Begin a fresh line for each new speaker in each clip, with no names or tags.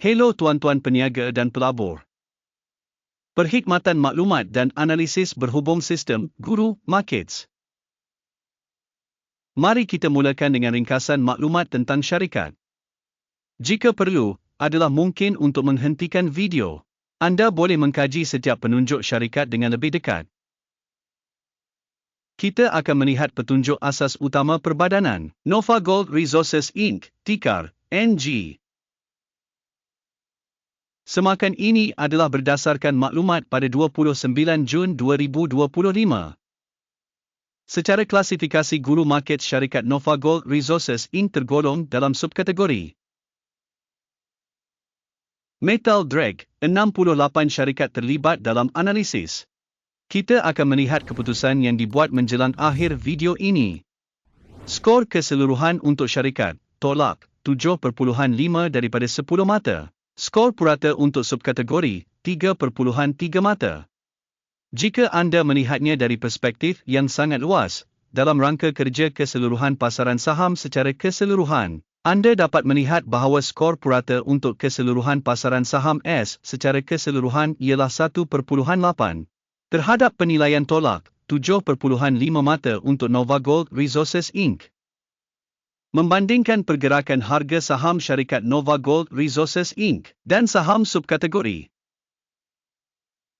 Hello tuan-tuan peniaga dan pelabur. Perkhidmatan maklumat dan analisis berhubung sistem Guru Markets. Mari kita mulakan dengan ringkasan maklumat tentang syarikat. Jika perlu, adalah mungkin untuk menghentikan video. Anda boleh mengkaji setiap penunjuk syarikat dengan lebih dekat. Kita akan melihat petunjuk asas utama perbadanan, Nova Gold Resources Inc., tikar NG. Semakan ini adalah berdasarkan maklumat pada 29 Jun 2025. Secara klasifikasi guru market syarikat Nova Gold Resources Inc. tergolong dalam subkategori. Metal Drag, 68 syarikat terlibat dalam analisis. Kita akan melihat keputusan yang dibuat menjelang akhir video ini. Skor keseluruhan untuk syarikat, tolak, 7.5 daripada 10 mata. Skor purata untuk subkategori 3.3 mata. Jika anda melihatnya dari perspektif yang sangat luas, dalam rangka kerja keseluruhan pasaran saham secara keseluruhan, anda dapat melihat bahawa skor purata untuk keseluruhan pasaran saham S secara keseluruhan ialah 1.8 terhadap penilaian tolak 7.5 mata untuk Nova Gold Resources Inc. Membandingkan pergerakan harga saham syarikat Nova Gold Resources Inc. dan saham subkategori.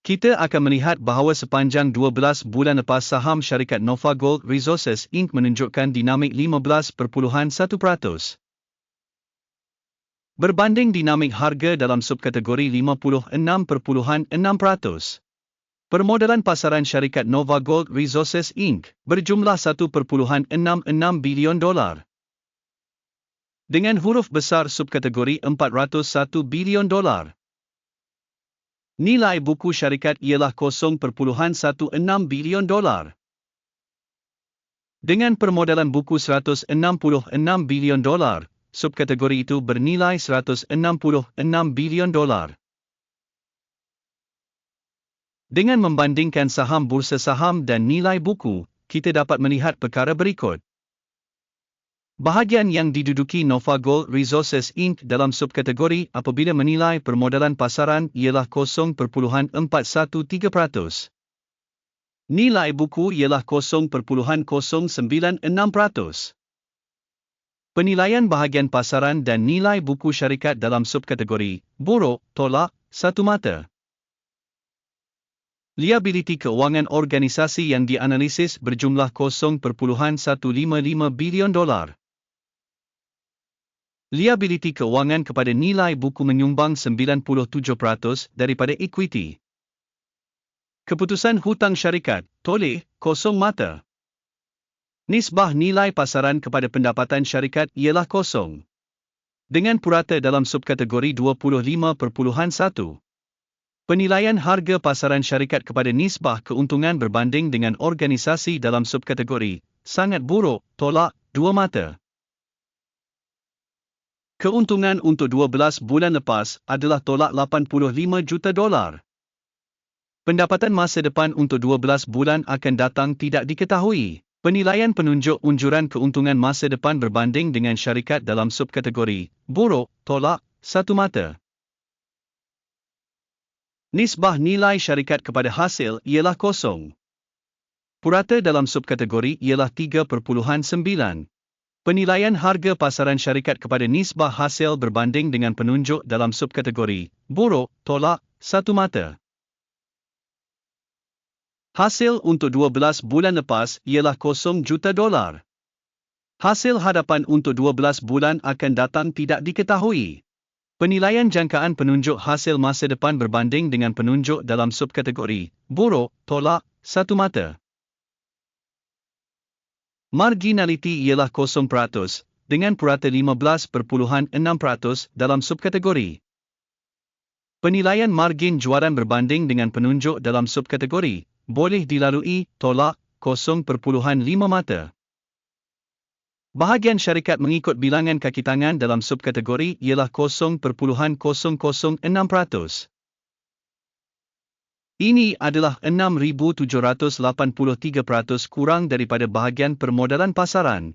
Kita akan melihat bahawa sepanjang 12 bulan lepas saham syarikat Nova Gold Resources Inc. menunjukkan dinamik 15.1%. Berbanding dinamik harga dalam subkategori 56.6%. Permodalan pasaran syarikat Nova Gold Resources Inc. berjumlah 1.66 bilion dolar dengan huruf besar subkategori 401 bilion dolar. Nilai buku syarikat ialah 0.16 bilion dolar. Dengan permodalan buku 166 bilion dolar, subkategori itu bernilai 166 bilion dolar. Dengan membandingkan saham bursa saham dan nilai buku, kita dapat melihat perkara berikut. Bahagian yang diduduki Nova Gold Resources Inc. dalam subkategori apabila menilai permodalan pasaran ialah 0.413%. Nilai buku ialah 0.096%. Penilaian bahagian pasaran dan nilai buku syarikat dalam subkategori buruk, tolak, satu mata. Liability keuangan organisasi yang dianalisis berjumlah 0.155 bilion dolar. Liability keuangan kepada nilai buku menyumbang 97% daripada equity. Keputusan hutang syarikat, toleh, kosong mata. Nisbah nilai pasaran kepada pendapatan syarikat ialah kosong. Dengan purata dalam subkategori 25.1. Penilaian harga pasaran syarikat kepada nisbah keuntungan berbanding dengan organisasi dalam subkategori, sangat buruk, tolak, dua mata. Keuntungan untuk 12 bulan lepas adalah tolak 85 juta dolar. Pendapatan masa depan untuk 12 bulan akan datang tidak diketahui. Penilaian penunjuk unjuran keuntungan masa depan berbanding dengan syarikat dalam subkategori buruk, tolak, satu mata. Nisbah nilai syarikat kepada hasil ialah kosong. Purata dalam subkategori ialah 3.9. Penilaian harga pasaran syarikat kepada nisbah hasil berbanding dengan penunjuk dalam subkategori buruk, tolak, satu mata. Hasil untuk 12 bulan lepas ialah 0 juta dolar. Hasil hadapan untuk 12 bulan akan datang tidak diketahui. Penilaian jangkaan penunjuk hasil masa depan berbanding dengan penunjuk dalam subkategori buruk, tolak, satu mata. Marginality ialah 0% dengan purata 15.6% dalam subkategori. Penilaian margin juaran berbanding dengan penunjuk dalam subkategori boleh dilalui tolak 0.5 mata. Bahagian syarikat mengikut bilangan kaki tangan dalam subkategori ialah 0.006%. Ini adalah 6,783% kurang daripada bahagian permodalan pasaran.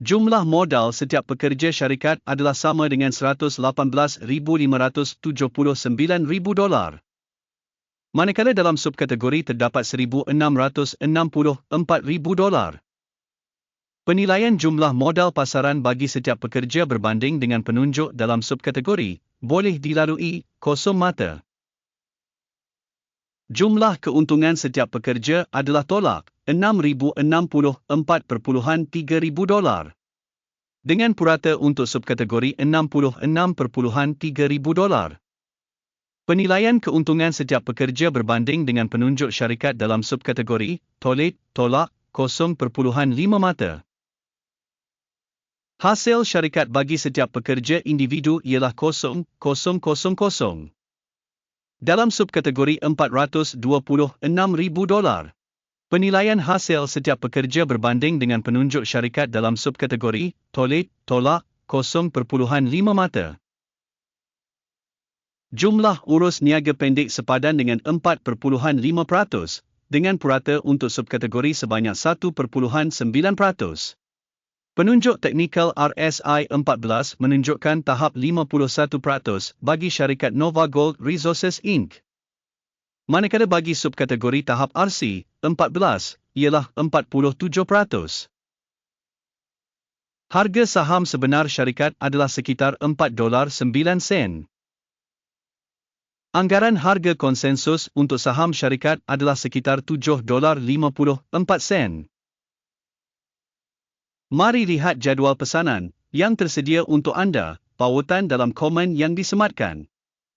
Jumlah modal setiap pekerja syarikat adalah sama dengan 118,579 dolar. Manakala dalam subkategori terdapat 1,664,000 dolar. Penilaian jumlah modal pasaran bagi setiap pekerja berbanding dengan penunjuk dalam subkategori boleh dilalui kosong mata. Jumlah keuntungan setiap pekerja adalah tolak 6,064.3,000 dolar. Dengan purata untuk subkategori 66.3,000 dolar. Penilaian keuntungan setiap pekerja berbanding dengan penunjuk syarikat dalam subkategori tolit tolak 0.5 mata. Hasil syarikat bagi setiap pekerja individu ialah 0,000. Dalam subkategori 426,000 dolar. Penilaian hasil setiap pekerja berbanding dengan penunjuk syarikat dalam subkategori tolit tolak 0.5 mata. Jumlah urus niaga pendek sepadan dengan 4.5% dengan purata untuk subkategori sebanyak 1.9%. Penunjuk teknikal RSI 14 menunjukkan tahap 51% bagi syarikat Nova Gold Resources Inc. Manakala bagi subkategori tahap RC 14 ialah 47%. Harga saham sebenar syarikat adalah sekitar 4 dolar 9 sen. Anggaran harga konsensus untuk saham syarikat adalah sekitar 7 dolar 54 sen. Mari lihat jadual pesanan yang tersedia untuk anda, pautan dalam komen yang disematkan.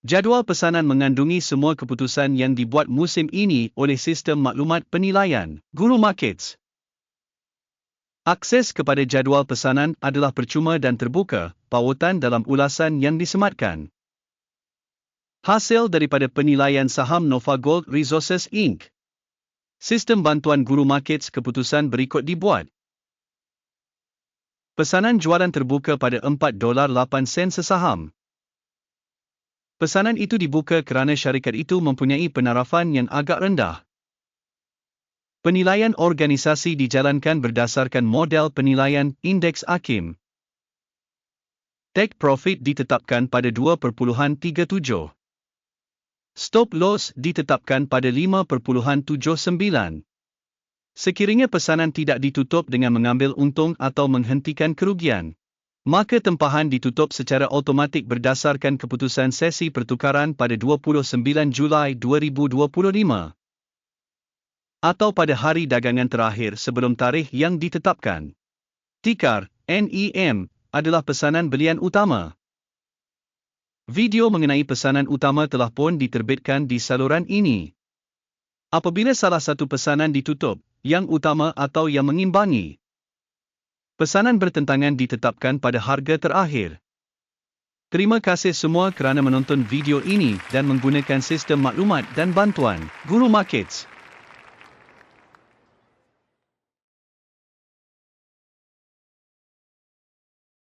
Jadual pesanan mengandungi semua keputusan yang dibuat musim ini oleh sistem maklumat penilaian, Guru Markets. Akses kepada jadual pesanan adalah percuma dan terbuka, pautan dalam ulasan yang disematkan. Hasil daripada penilaian saham Nova Gold Resources Inc. Sistem bantuan Guru Markets keputusan berikut dibuat. Pesanan jualan terbuka pada 4 dolar 8 sen sesaham. Pesanan itu dibuka kerana syarikat itu mempunyai penarafan yang agak rendah. Penilaian organisasi dijalankan berdasarkan model penilaian Indeks Akim. Take profit ditetapkan pada 2.37. Stop loss ditetapkan pada 5.79. Sekiranya pesanan tidak ditutup dengan mengambil untung atau menghentikan kerugian, maka tempahan ditutup secara automatik berdasarkan keputusan sesi pertukaran pada 29 Julai 2025 atau pada hari dagangan terakhir sebelum tarikh yang ditetapkan. Tikar, NEM, adalah pesanan belian utama. Video mengenai pesanan utama telah pun diterbitkan di saluran ini. Apabila salah satu pesanan ditutup, yang utama atau yang mengimbangi. Pesanan bertentangan ditetapkan pada harga terakhir. Terima kasih semua kerana menonton video ini dan menggunakan sistem maklumat dan bantuan Guru Markets.